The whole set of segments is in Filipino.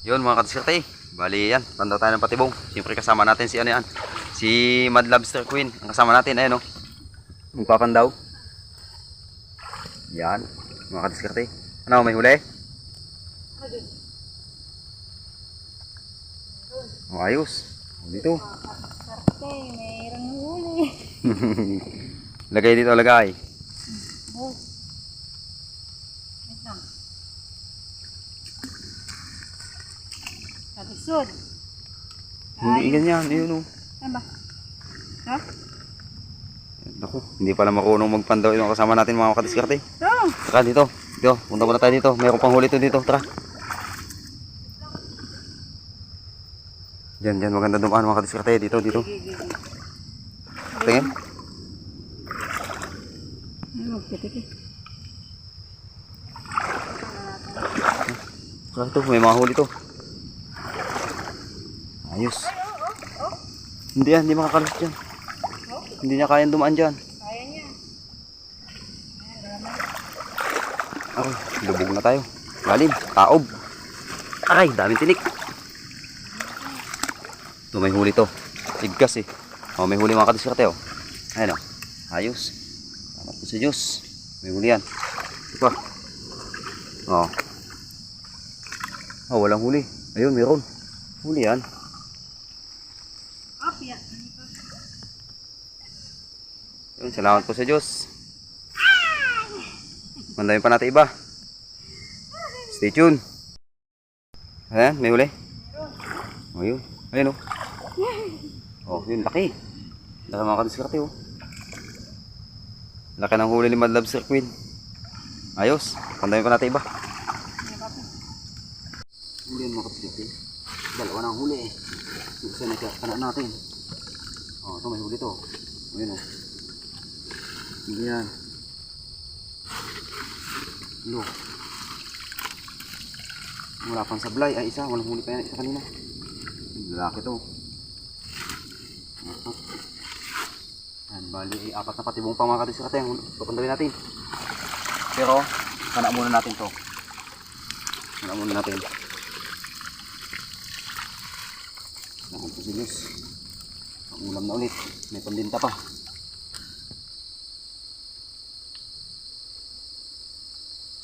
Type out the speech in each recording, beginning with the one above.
Yun mga kadiskarte, bali yan, pandaw tayo ng patibong. Siyempre kasama natin si ano yan, si Mad Lobster Queen. Ang kasama natin, ayun o. Magpapandaw. Yan, mga kadiskarte. Ano, may huli? Oh, ayos. Dito. Sarte, mayroong huli. lagay dito, lagay. Boss. Wait lang. Kalisod. Hindi ganyan, yun o. Ano ba? Ha? Naku, hindi pala marunong magpandaw yung kasama natin mga kadiskarte. Ito. Tara dito. Dito, punta muna tayo dito. Mayroon pang huli to dito. Tara. Diyan, diyan. Maganda dumaan mga kadiskarte. Dito, dito. Tingin. Eh. Tara ito, may mga huli to. Ayos. Hindi yan, hindi makakalas dyan. Hindi niya kayang dumaan dyan. Kaya niya. Ay, lubog na tayo. Lalim, taob. Aray, daming tinik. Ito, may huli to. Tigkas eh. Oh, may huli mga kadiskarte oh. Ayan oh. Ayos. Salamat po sa Diyos. May huli yan. Ito pa. Oh. Oh, walang huli. Ayun, meron. Huli yan. Yun, salamat po sa Diyos. Mandayin pa natin iba. Stay tuned. Ayan, may huli. Oh, yun. Ayun, oh. Oh, yun, laki. Laki mga kadiskarte, oh. Laki ng huli ni Mad Lobster Queen. Ayos. Mandayin pa natin iba. Huli yun mga kadiskarte. Dalawa ng huli, eh. Isa na natin. Oh, ito may huli to. Ayun, oh. Hindi yan. Lo. Wala pang sablay. Ay, isa. Walang huli pa yan. Isa kanina. Lalaki to. Apat. Yan, bali. Eh, apat na patibong pang mga katiskate. Ang papandawin natin. Pero, kana muna natin to. Kana muna natin. Salamat po si Diyos. Ang ulam na ulit. May pandinta pa.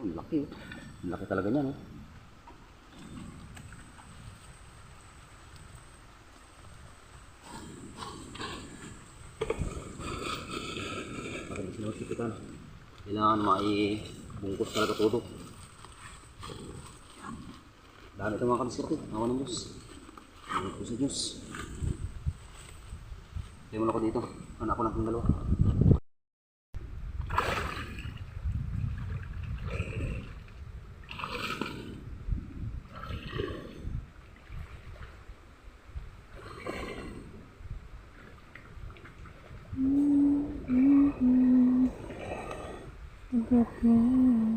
Ang laki. oh. Ang laki talaga niya, no? Para di sinasipitan. Kailangan maibungkus talaga todo. Dami ito mga kalisirti. Awa ng Diyos. Awa po sa Diyos. Mo ako dito. Anak ko lang ng dalawa. Mm-hmm.